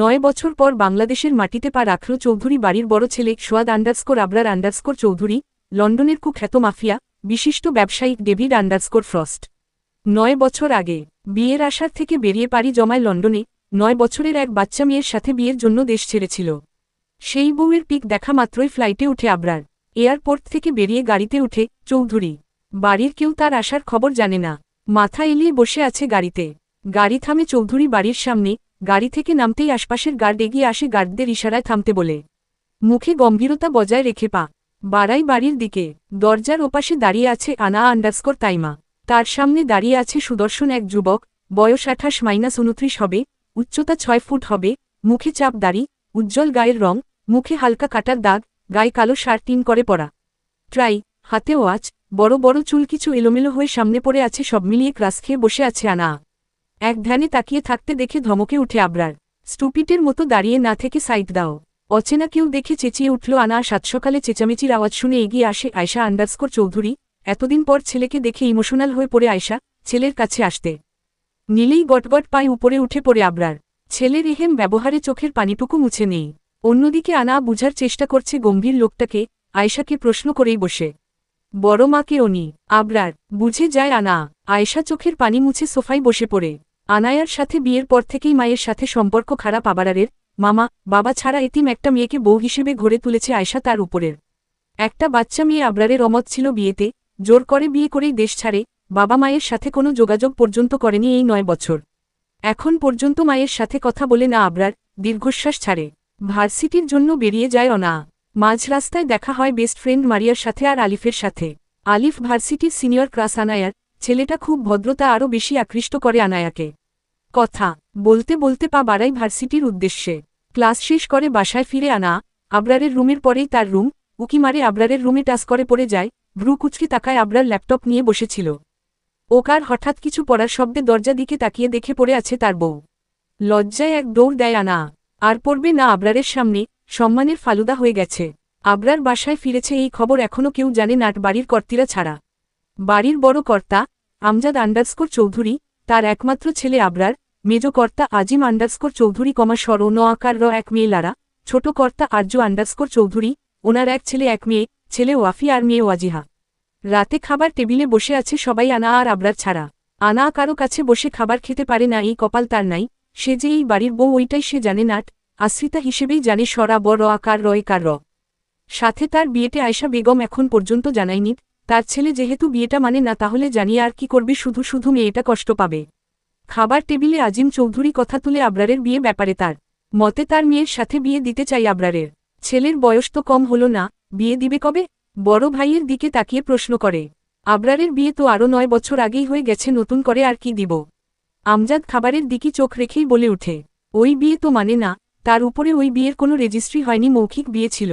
নয় বছর পর বাংলাদেশের মাটিতে পা রাখল চৌধুরী বাড়ির বড় ছেলে সোয়াদ আন্ডারস্কোর আবরার আন্ডারস্কোর চৌধুরী, লন্ডনের কুখ্যাত মাফিয়া, বিশিষ্ট ব্যবসায়িক ডেভিড আন্ডারস্কোর ফ্রস্ট। নয় বছর আগে, বিয়ের আশার থেকে বেরিয়ে পারি জমায় লন্ডনে, নয় বছরের এক বাচ্চা মেয়ের সাথে বিয়ের জন্য দেশ ছেড়েছিল। সেই বউয়ের পিক দেখা মাত্রই ফ্লাইটে উঠে আবরার। এয়ারপোর্ট থেকে বেরিয়ে গাড়িতে উঠে চৌধুরী। বাড়ির কেউ তার আসার খবর জানে না। মাথা এলিয়ে বসে আছে গাড়িতে। গাড়ি থামে চৌধুরী বাড়ির সামনে গাড়ি থেকে নামতেই আশপাশের গার্ড এগিয়ে আসে গার্ডদের ইশারায় থামতে বলে। মুখে গম্ভীরতা বজায় রেখে পা। বাড়াই বাড়ির দিকে। দরজার ওপাশে দাঁড়িয়ে আছে আনা আন্ডারস্কোর তাইমা। তার সামনে দাঁড়িয়ে আছে সুদর্শন এক যুবক। বয়স আঠাশ মাইনাস উনত্রিশ হবে। উচ্চতা ছয় ফুট হবে। মুখে চাপ দাড়ি। উজ্জ্বল গায়ের রং। মুখে হালকা কাটার দাগ। গায়ে কালো শার্ট টিন করে পরা। ট্রাই। হাতে ওয়াচ। বড় বড় চুল কিছু এলোমেলো হয়ে সামনে পড়ে আছে। সব মিলিয়ে ক্রাস খেয়ে বসে আছে আনা। এক ধ্যানে তাকিয়ে থাকতে দেখে ধমকে উঠে আবরার, স্টুপিটের মতো দাঁড়িয়ে না থেকে সাইড দাও। অচেনা কেউ দেখে চেঁচিয়ে উঠল আনা সাত সকালে চেঁচামেচির আওয়াজ শুনে এগিয়ে আসে আয়শা আন্ডারস্কোর চৌধুরী। এতদিন পর ছেলেকে দেখে ইমোশনাল হয়ে পড়ে আয়শা, ছেলের কাছে আসতে। নীলেই গটগট পায়ে উপরে উঠে পড়ে আবরার। ছেলের এহেম ব্যবহারে চোখের পানিটুকু মুছে নেই। অন্যদিকে আনা বুঝার চেষ্টা করছে গম্ভীর লোকটাকে, আয়শাকে প্রশ্ন করেই বসে। বড় মাকে অনি, আবরার, বুঝে যায় আনা, আয়েশা চোখের পানি মুছে সোফায় বসে পড়ে। আনায়ার সাথে বিয়ের পর থেকেই মায়ের সাথে সম্পর্ক খারাপ আবারারের, মামা, বাবা ছাড়া এতিম একটা মেয়েকে বউ হিসেবে ঘরে তুলেছে আয়শা তার উপরের। একটা বাচ্চা মেয়ে আবরারের অমত ছিল বিয়েতে, জোর করে বিয়ে করেই দেশ ছাড়ে, বাবা মায়ের সাথে কোনো যোগাযোগ পর্যন্ত করেনি এই নয় বছর। এখন পর্যন্ত মায়ের সাথে কথা বলে না আবরার, দীর্ঘশ্বাস ছাড়ে। ভার্সিটির জন্য বেরিয়ে যায় অনা। মাঝ রাস্তায় দেখা হয় বেস্ট ফ্রেন্ড মারিয়ার সাথে আর আলিফের সাথে। আলিফ ভার্সিটির সিনিয়র ক্লাস আনায়ার ছেলেটা খুব ভদ্রতা আরও বেশি আকৃষ্ট করে আনায়াকে। কথা, বলতে বলতে পা বাড়াই ভার্সিটির উদ্দেশ্যে। ক্লাস শেষ করে বাসায় ফিরে আনা, আবরারের রুমের পরেই তার রুম, উকি মারে আবরারের রুমে টাস করে পড়ে যায়, ভ্রু কুচকে তাকায় আবরার ল্যাপটপ নিয়ে বসেছিল। ওকার হঠাৎ কিছু পড়ার শব্দে দরজা দিকে তাকিয়ে দেখে পড়ে আছে তার বউ। লজ্জায় এক দৌড় দেয় আনা। আর পড়বে না আবরারের সামনে, সম্মানের ফালুদা হয়ে গেছে। আবরার বাসায় ফিরেছে এই খবর এখনও কেউ জানে নাট বাড়ির কর্তীরা ছাড়া। বাড়ির বড় কর্তা, আমজাদ আন্ডারস্কোর চৌধুরী, তার একমাত্র ছেলে আবরার, মেজ কর্তা আজিম আন্ডারস্কোর চৌধুরী কমা সর ন আকার র এক মেয়ে লারা, ছোট কর্তা আর্য আন্ডারস্কোর চৌধুরী, ওনার এক ছেলে এক মেয়ে, ছেলে ওয়াফি আর মেয়ে ওয়াজিহা। রাতে খাবার টেবিলে বসে আছে সবাই আনা আর আবরার ছাড়া। আনা কারও কাছে বসে খাবার খেতে পারে না, এই কপাল তার নাই। সে যে এই বাড়ির বউ ওইটাই সে জানে নাট, আশ্রিতা হিসেবেই জানে সরা ব র আকার রয় কার র। সাথে তার বিয়েতে আয়সা বেগম এখন পর্যন্ত জানায়নি তার ছেলে যেহেতু বিয়েটা মানে না, তাহলে জানিয়ে আর কি করবে, শুধু শুধু মেয়েটা কষ্ট পাবে। খাবার টেবিলে আজিম চৌধুরী কথা তুলে আবরারের বিয়ে ব্যাপারে তার মতে তার মেয়ের সাথে বিয়ে দিতে চাই আবরারের। ছেলের বয়স তো কম হল না, বিয়ে দিবে কবে? বড় ভাইয়ের দিকে তাকিয়ে প্রশ্ন করে। আবরারের বিয়ে তো আরও নয় বছর আগেই হয়ে গেছে, নতুন করে আর কি দিব? আমজাদ খাবারের দিকে চোখ রেখেই বলে উঠে, ওই বিয়ে তো মানে না, তার উপরে ওই বিয়ের কোনো রেজিস্ট্রি হয়নি, মৌখিক বিয়ে ছিল।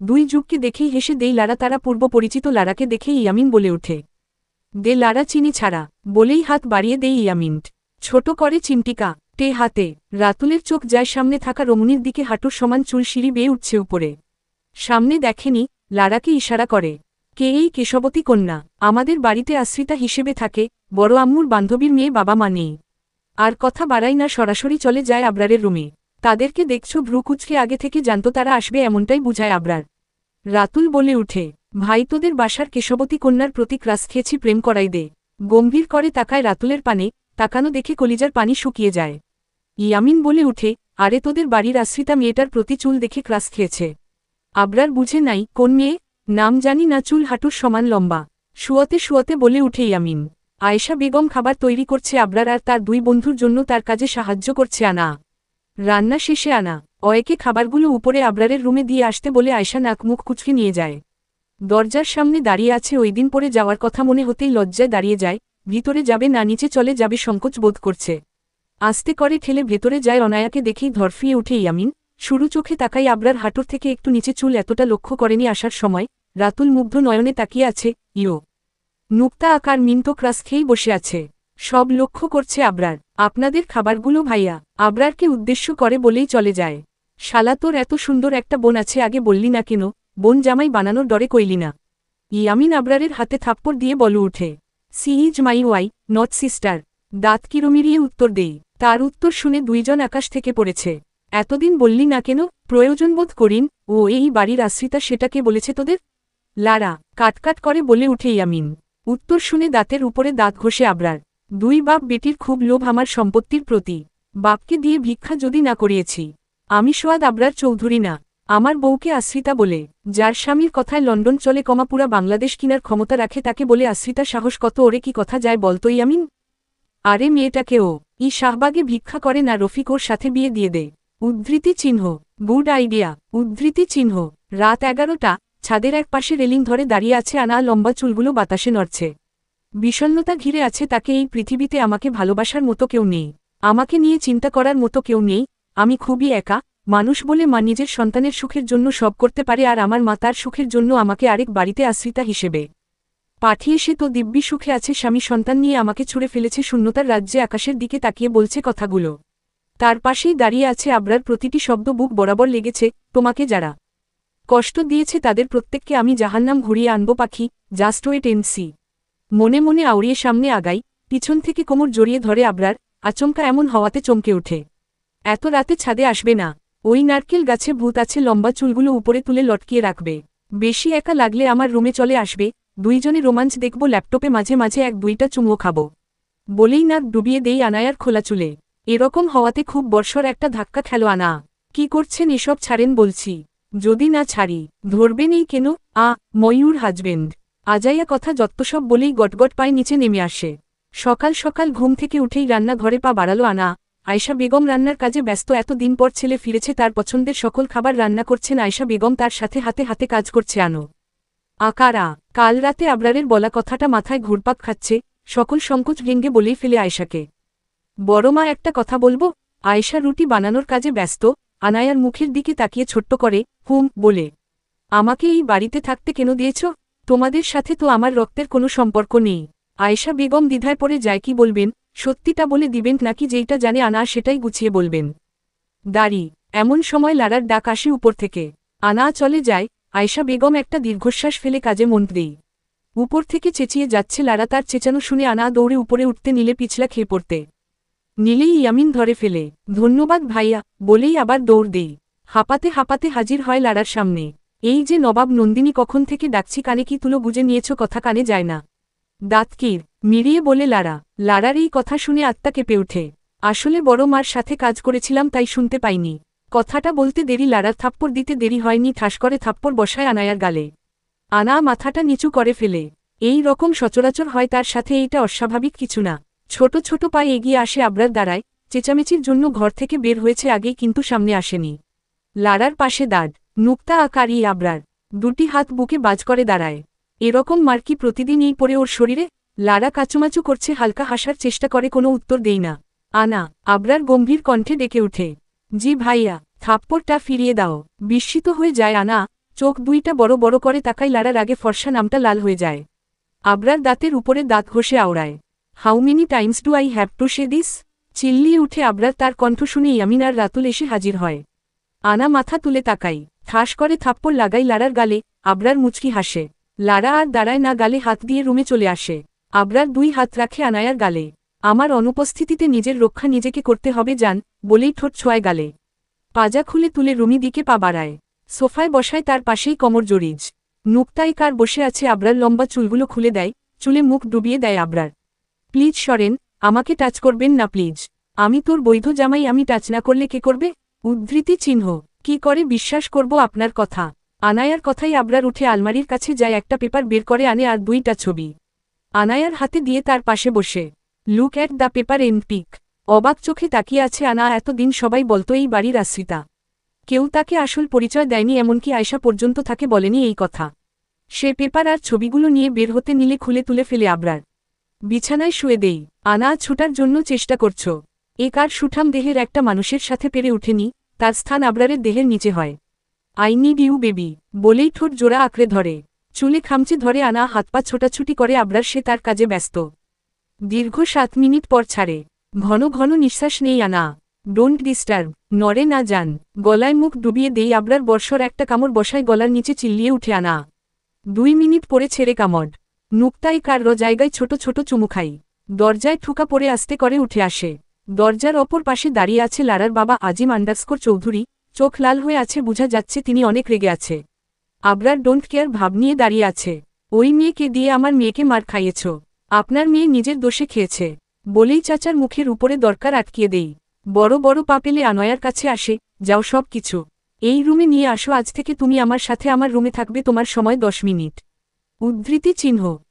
দুই যুগকে দেখেই হেসে দেই লারা, তারা পূর্ব পরিচিত লারাকে দেখেই ইয়ামিন বলে ওঠে। দে লারা চিনি ছাড়া, বলেই হাত বাড়িয়ে দেই ইয়ামিন্ট ছোট করে চিমটিকা টে হাতে, রাতুলের চোখ যায় সামনে থাকা রমণীর দিকে হাঁটুর সমান চুল সিঁড়ি বেয়ে উঠছে উপরে। সামনে দেখেনি, লারাকে ইশারা করে, কে এই কেশবতী কন্যা? আমাদের বাড়িতে আশ্রিতা হিসেবে থাকে, বড় আম্মুর বান্ধবীর মেয়ে বাবা মা নেই। আর কথা বাড়াই না, সরাসরি চলে যায় আবরারের রুমে। তাদেরকে দেখছ ভ্রুকুচকে আগে থেকে জানত তারা আসবে এমনটাই বুঝায় আবরার। রাতুল বলে উঠে, ভাই, তোদের বাসার কেশবতী কন্যার প্রতি ক্রাস খেয়েছি, প্রেম করাই দে। গম্ভীর করে তাকায় রাতুলের পানে, তাকানো দেখে কলিজার পানি শুকিয়ে যায়। ইয়ামিন বলে উঠে, আরে, তোদের বাড়ির আশ্রিতা মেয়েটার প্রতি চুল দেখে ক্রাস খেয়েছে। আবরার বুঝে নাই, কোন মেয়ে? নাম জানি না, চুল হাঁটুর সমান লম্বা। শুয়াতে শুয়াতে বলে উঠে ইয়ামিন, আয়েশা বেগম খাবার তৈরি করছে আবরার আর তার দুই বন্ধুর জন্য তার কাজে সাহায্য করছে আনা। রান্না শেষে আনা। অয়েকে খাবারগুলো উপরে আবরারের রুমে দিয়ে আসতে বলে আয়সা নাক মুখ কুচকে নিয়ে যায়। দরজার সামনে দাঁড়িয়ে আছে ওই দিন পরে যাওয়ার কথা মনে হতেই লজ্জায় দাঁড়িয়ে যায়, ভিতরে যাবে না, নিচে চলে যাবে সংকোচ বোধ করছে। আস্তে করে ঠেলে ভেতরে যায় অনায়াকে দেখেই ধরফিয়ে উঠে ইয়ামিন। শুরু চোখে তাকাই আবরার হাঁটুর থেকে একটু নিচে চুল এতটা লক্ষ্য করেনি আসার সময়, রাতুল মুগ্ধ নয়নে তাকিয়ে আছে, ইয়ো। নুক্তা আকার মিন্টো ক্রাস খেয়েই বসে আছে। সব লক্ষ্য করছে আবরার। আপনাদের খাবারগুলো ভাইয়া, আবরারকে উদ্দেশ্য করে বলেই চলে যায়। শালা তোর এত সুন্দর একটা বোন আছে, আগে বললি না কেন? বোন জামাই বানানোর ডরে কইলি না। ইয়ামিন আবরারের হাতে থাপ্পড় দিয়ে বলু উঠে। She is my wife, not sister. দাঁত কিরমিরিয়ে উত্তর দেই। তার উত্তর শুনে দুইজন আকাশ থেকে পড়েছে। এতদিন বললি না কেন? প্রয়োজনবোধ করিন, ও এই বাড়ির আশ্রিতা সেটাকে বলেছে তোদের? লারা কাটকাট করে বলে উঠে ইয়ামিন উত্তর শুনে দাঁতের উপরে দাঁত ঘষে আবরার। দুই বাপ বেটির খুব লোভ আমার সম্পত্তির প্রতি। বাপকে দিয়ে ভিক্ষা যদি না করিয়েছি। আমি সোয়াদ আবরার চৌধুরী না। আমার বউকে আশ্রিতা বলে, যার স্বামীর কথায় লন্ডন চলে কমাপুরা বাংলাদেশ কিনার ক্ষমতা রাখে তাকে বলে আশ্রিতা সাহস কত ওরে কি কথা যায় বলতো ইয়ামিন আরে মেয়েটাকেও ই শাহবাগে ভিক্ষা করে না রফিক ওর সাথে বিয়ে দিয়ে দে। উদ্ধৃতি চিহ্ন, গুড আইডিয়া, উদ্ধৃতি চিহ্ন, রাত এগারোটা, ছাদের এক পাশে রেলিং ধরে দাঁড়িয়ে আছে আনা লম্বা চুলগুলো বাতাসে নড়ছে। বিষণ্নতা ঘিরে আছে তাকে এই পৃথিবীতে আমাকে ভালোবাসার মতো কেউ নেই। আমাকে নিয়ে চিন্তা করার মতো কেউ নেই। আমি খুবই একা, মানুষ বলে মা নিজের সন্তানের সুখের জন্য সব করতে পারে আর আমার মা তার সুখের জন্য আমাকে আরেক বাড়িতে আশ্রিতা হিসেবে পাঠিয়ে সে তো দিব্যি সুখে আছে, স্বামী সন্তান নিয়ে আমাকে ছুড়ে ফেলেছে, শূন্যতার রাজ্যে আকাশের দিকে তাকিয়ে বলছে কথাগুলো। তার পাশেই দাঁড়িয়ে আছে আবরার, প্রতিটি শব্দ বুক বরাবর লেগেছে, তোমাকে যারা কষ্ট দিয়েছে তাদের প্রত্যেককে আমি জাহান্নাম ঘুরিয়ে আনব পাখি জাস্ট ওয়েট এন সি মনে মনে আউড়িয়ে সামনে আগাই, পিছন থেকে কোমর জড়িয়ে ধরে আবরার, আচমকা এমন হওয়াতে চমকে ওঠে। এত রাতে ছাদে আসবে না। ওই নারকেল গাছে ভূত আছে, লম্বা চুলগুলো উপরে তুলে লটকিয়ে রাখবে। বেশি একা লাগলে আমার রুমে চলে আসবে। দুইজনে রোমাঞ্চ দেখব, ল্যাপটপে মাঝে মাঝে এক দুইটা চুমুও খাব। বলেই নাক ডুবিয়ে দেই আনায়ার খোলা চুলে। এরকম হওয়াতে খুব বর্ষর একটা ধাক্কা খেলো আনা। কি করছেন এসব ছাড়েন বলছি। যদি না ছাড়ি ধরবেনই কেন? আ, ময়ূর হাজবেন্ড। আজাইয়া কথা যত্তসব বলেই গটগট পায়ে নিচে নেমে আসে। সকাল সকাল ঘুম থেকে উঠেই রান্নাঘরে পা বাড়ালো আনা। আয়শা বেগম রান্নার কাজে ব্যস্ত এত দিন পর ছেলে ফিরেছে তার পছন্দের সকল খাবার রান্না করছেন আয়শা বেগম তার সাথে হাতে হাতে কাজ করছে আনো। আকারা কাল রাতে আবরারের বলা কথাটা মাথায় ঘুরপাক খাচ্ছে, সকল সংকোচ ভেঙ্গে বলেই ফেলে আয়শাকে। বড় মা একটা কথা বলব, আয়শা রুটি বানানোর কাজে ব্যস্ত, আনায়ার মুখের দিকে তাকিয়ে ছোট্ট করে, হুম, বলে। আমাকে এই বাড়িতে থাকতে কেন দিয়েছ? তোমাদের সাথে তো আমার রক্তের কোনো সম্পর্ক নেই। আয়েশা বেগম দ্বিধায় পরে যায় কি বলবেন? সত্যিটা বলে দিবেন নাকি যেইটা জানে আনা সেটাই গুছিয়ে বলবেন। দাড়ি, এমন সময় লারার ডাক আসে উপর থেকে। আনা চলে যায়, আয়েশা বেগম একটা দীর্ঘশ্বাস ফেলে কাজে মন দেই। উপর থেকে চেঁচিয়ে যাচ্ছে লারা তার চেঁচানো শুনে আনা দৌড়ে উপরে উঠতে নিলে পিছলা খেয়ে পড়তে। নিলেই ইয়ামিন ধরে ফেলে, ধন্যবাদ ভাইয়া, বলেই আবার দৌড় দেই। হাঁপাতে হাঁপাতে হাজির হয় লারার সামনে। এই যে নবাব নন্দিনী কখন থেকে ডাকছি কানে কি তুলো বুঝে নিয়েছ কথা কানে যায় না। দাঁতকির মিরিয়ে বলে, লারা, লারার এই কথা শুনে আত্মা কেঁপে ওঠে। আসলে বড় মার সাথে কাজ করেছিলাম, তাই শুনতে পাইনি। কথাটা বলতে দেরি, লারার থাপ্পড় দিতে দেরি হয়নি, ঠাস করে থাপ্পড় বসায় আনায়ার গালে। আনা মাথাটা নিচু করে ফেলে। এই রকম সচরাচর হয় তার সাথে, এইটা অস্বাভাবিক কিছু না। ছোট ছোট পায়ে এগিয়ে আসে আবরার দ্বারায় চেঁচামেচির জন্য ঘর থেকে বের হয়েছে আগেই, কিন্তু সামনে আসেনি। লারার পাশে দাঁড়। নুক্তা আকার ই আবরার। দুটি হাত বুকে বাজ করে দাঁড়ায়। এরকম মার কি প্রতিদিন এই পরে ওর শরীরে? লারা কাচুমাচু করছে, হালকা হাসার চেষ্টা করে, কোনো উত্তর দেই না। আনা, আবরার গম্ভীর কণ্ঠে ডেকে উঠে, জি ভাইয়া, থাপ্পড়টা ফিরিয়ে দাও। বিস্মিত হয়ে যায় আনা, চোখ দুইটা বড় বড় করে তাকাই লারার আগে ফর্সা নামটা লাল হয়ে যায়। আবরার দাঁতের উপরে দাঁত ঘষে আওড়ায়, how many times do I have to say this? চিল্লিয়ে উঠে আবরার তার কণ্ঠ শুনে ইয়ামিন আর রাতুল এসে হাজির হয়। আনা মাথা তুলে তাকাই ঠাস করে থাপ্পড় লাগাই লারার গালে, আবরার মুচকি হাসে, লারা আর দাঁড়ায় না, গালে হাত দিয়ে রুমে চলে আসে। আবরার দুই হাত রাখে আনায়ার গালে। আমার অনুপস্থিতিতে নিজের রক্ষা নিজেকে করতে হবে, যান, বলেই ঠোঁট ছোঁয়ায় গালে। পাজা খুলে তুলে রুমি দিকে পা বাড়ায়। সোফায় বসায় তার পাশেই কমর জড়িজ নুক্তায় কার বসে আছে আবরার লম্বা চুলগুলো খুলে দেয়, চুলে মুখ ডুবিয়ে দেয় আবরার। প্লিজ সরেন, আমাকে টাচ করবেন না প্লিজ। আমি তোর বৈধ জামাই, আমি টাচ না করলে কে করবে? উদ্ধৃতি চিহ্ন। কি করে বিশ্বাস করব আপনার কথা? আনায়ার কথাই আবরার উঠে আলমারির কাছে যায়, একটা পেপার বের করে আনে আর দুইটা ছবি। আনায়ার হাতে দিয়ে তার পাশে বসে। Look at the paper and pick. অবাক চোখে তাকিয়ে আছে আনা এতদিন সবাই বলতো এই বাড়ির আশ্রিতা। কেউ তাকে আসল পরিচয় দেয়নি, এমনকি আয়সা পর্যন্ত তাকে বলেনি এই কথা। সে পেপার আর ছবিগুলো নিয়ে বের হতে নিলে খুলে তুলে ফেলে আবরার। বিছানায় শুয়ে দেই। আনা ছুটার জন্য চেষ্টা করছ। এ কার সুঠাম দেহের একটা মানুষের সাথে পেরে উঠেনি, তার স্থান আবরারের দেহের নিচে হয়। আই নিড ইউ, বেবি, বলেই ঠোঁট জোড়া আঁকড়ে ধরে। চুলে খামচে ধরে আনা হাত পা ছোটাছুটি করে আবরার, সে তার কাজে ব্যস্ত। দীর্ঘ সাত মিনিট পর ছাড়ে। ঘন ঘন নিঃশ্বাস নেই আনা। ডোন্ট ডিস্টার্ব নড়ে না যান। গলায় মুখ ডুবিয়ে দেই আবরার, বর্ষর একটা কামড় বসায় গলার নিচে চিল্লিয়ে উঠে আনা। দুই মিনিট পরে ছেড়ে কামড়। নুক্তাই কার জায়গায় ছোট ছোট চুমু খাই। দরজায় ঠুকা পড়ে আস্তে করে উঠে আসে। দরজার অপর পাশে দাঁড়িয়ে আছে লারার বাবা আজিম আন্ডারস্কোর চৌধুরী। চোখ লাল হয়ে আছে, বোঝা যাচ্ছে তিনি অনেক রেগে আছে। আবরার ডোন্ট কেয়ার ভাব নিয়ে দাঁড়িয়ে আছে। ওই মেয়েকে দিয়ে আমার মেয়েকে মার খাইয়েছ। আপনার মেয়ে নিজের দোষে খেয়েছে। বলেই চাচার মুখের উপরে দরকার আটকিয়ে দেই। বড় বড় পাপেলে আনয়ার কাছে আসে, যাও সব কিছু। এই রুমে নিয়ে আসো, আজ থেকে তুমি আমার সাথে আমার রুমে থাকবে তোমার সময় দশ মিনিট। উদ্ধৃতি চিহ্ন।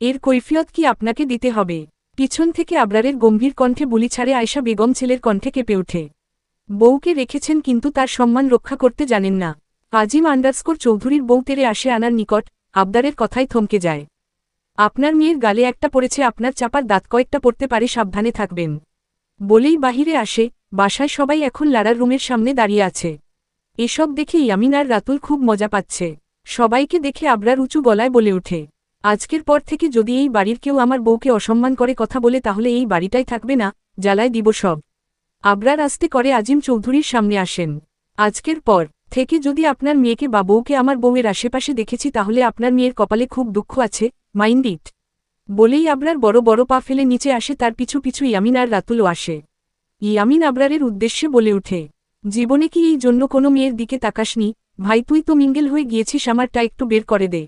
এর কৈফিয়ত কি আপনাকে দিতে হবে? পিছন থেকে আবরারের গম্ভীর কণ্ঠে বুলি ছাড়ে আয়সা বেগম ছেলের কণ্ঠে কেঁপে ওঠে। বউকে রেখেছেন কিন্তু তার সম্মান রক্ষা করতে জানেন না। আজিম আন্ডারস্কোর চৌধুরীর বউ তেরে আসে আনার নিকট, আবদারের কথাই থমকে যায়। আপনার মেয়ের গালে একটা পড়েছে, আপনার চাপার দাঁত কয়েকটা পড়তে পারে, সাবধানে থাকবেন। বলেই বাহিরে আসে, বাসায় সবাই এখন লারার রুমের সামনে দাঁড়িয়ে আছে। এসব দেখে ইয়ামিন আর রাতুল খুব মজা পাচ্ছে। সবাইকে দেখে আবরার উঁচু গলায় বলে ওঠে। আজকের পর থেকে যদি এই বাড়ির কেউ আমার বউকে অসম্মান করে কথা বলে তাহলে এই বাড়িটাই থাকবে না, জ্বালায় দিব সব। আবরার আস্তে করে আজিম চৌধুরীর সামনে আসেন। আজকের পর থেকে যদি আপনার মেয়েকে বা বউকে আমার বউয়ের আশেপাশে দেখেছি তাহলে আপনার মেয়ের কপালে খুব দুঃখ আছে, মাইন্ড ইট। বলেই আবরার বড় বড় পা ফেলে নিচে আসে, তার পিছু পিছু ইয়ামিন আর রাতুলও আসে। ইয়ামিন আবরারের উদ্দেশ্যে বলে উঠে জীবনে কি এই জন্য কোনো মেয়ের দিকে তাকাসনি? ভাই, তুই তো মিঙ্গেল হয়ে গিয়েছিস, আমারটা একটু বের করে দে।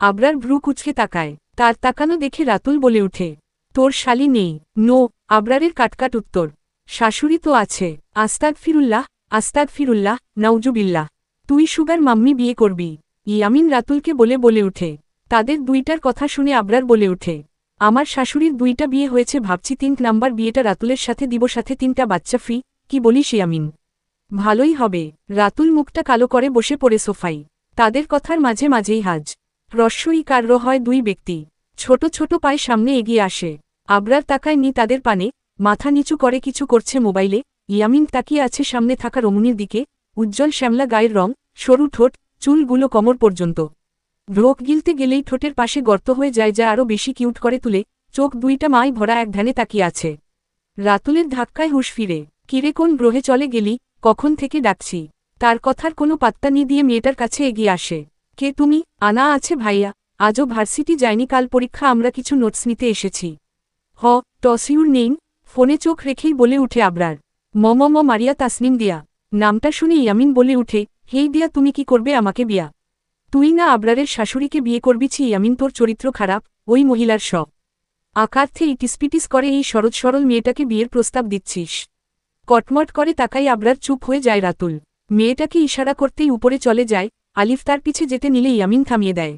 আবরার ভ্রু কুচকে তাকায়। তার তাকানো দেখে রাতুল বলে উঠে তোর শালি নেই। নো, আবরারের কাটকাট উত্তর। শাশুড়ি তো আছে। আস্তাক ফিরুল্লাহ আস্তাক ফিরুল্লাহ নাউজুবিল্লাহ। তুই সুগার মাম্মি বিয়ে করবি। ইয়ামিন রাতুলকে বলে বলে উঠে তাদের দুইটার কথা শুনে আবরার বলে উঠে আমার শাশুড়ির দুইটা বিয়ে হয়েছে ভাবছি তিন নাম্বার বিয়েটা রাতুলের সাথে দিব, সাথে তিনটা বাচ্চা ফ্রি। কি বলিস ইয়ামিন? ভালোই হবে। রাতুল মুখটা কালো করে বসে পড়ে সোফাই তাদের কথার মাঝে মাঝেই হাজ। রস্যই কার্য হয় দুই ব্যক্তি। ছোট ছোট পায়ে সামনে এগিয়ে আসে। আবরার তাকায় নি তাদের পানে, মাথা নিচু করে কিছু করছে মোবাইলে। ইয়ামিন তাকিয়ে আছে সামনে থাকা রমণীর দিকে। উজ্জ্বল শ্যামলা গায়ের রং, সরু ঠোঁট, চুলগুলো কমর পর্যন্ত। ঢোক গিলতে গেলেই ঠোঁটের পাশে গর্ত হয়ে যায় যা আরও বেশি কিউট করে তুলে। চোখ দুইটা মাই ভরা এক ধ্যানে তাকিয়ে আছে। রাতুলের ধাক্কায় হুশ ফিরে। কিরে, কোন গ্রহে চলে গেলি? কখন থেকে ডাকছি? তার কথার কোনো পাত্তা নি দিয়ে মেয়েটার কাছে এগিয়ে আসে। কে তুমি? আনা আছে ভাইয়া। আজও ভার্সিটি যায়নি, কাল পরীক্ষা, আমরা কিছু নোটস নিতে এসেছি। হ টসিউর নেইন ফোনে চোখ রেখেই বলে উঠে আবরার। মম ম মারিয়া তাসনিম দিয়া। নামটা শুনে ইয়ামিন বলে উঠে হেই দিয়া, তুমি কি করবে আমাকে বিয়া? তুই না আবরারের শাশুড়িকে বিয়ে করবিছি ইয়ামিন, তোর চরিত্র খারাপ, ওই মহিলার সব আকার্থে ইটিসপিটিস করে এই সরজ সরল মেয়েটাকে বিয়ের প্রস্তাব দিচ্ছিস। কটমট করে তাকাই আবরার চুপ হয়ে যায় রাতুল। মেয়েটাকে ইশারা করতেই উপরে চলে যায় আলিফ তার পিছে যেতে নিলে ইয়ামিন থামিয়ে দেয়।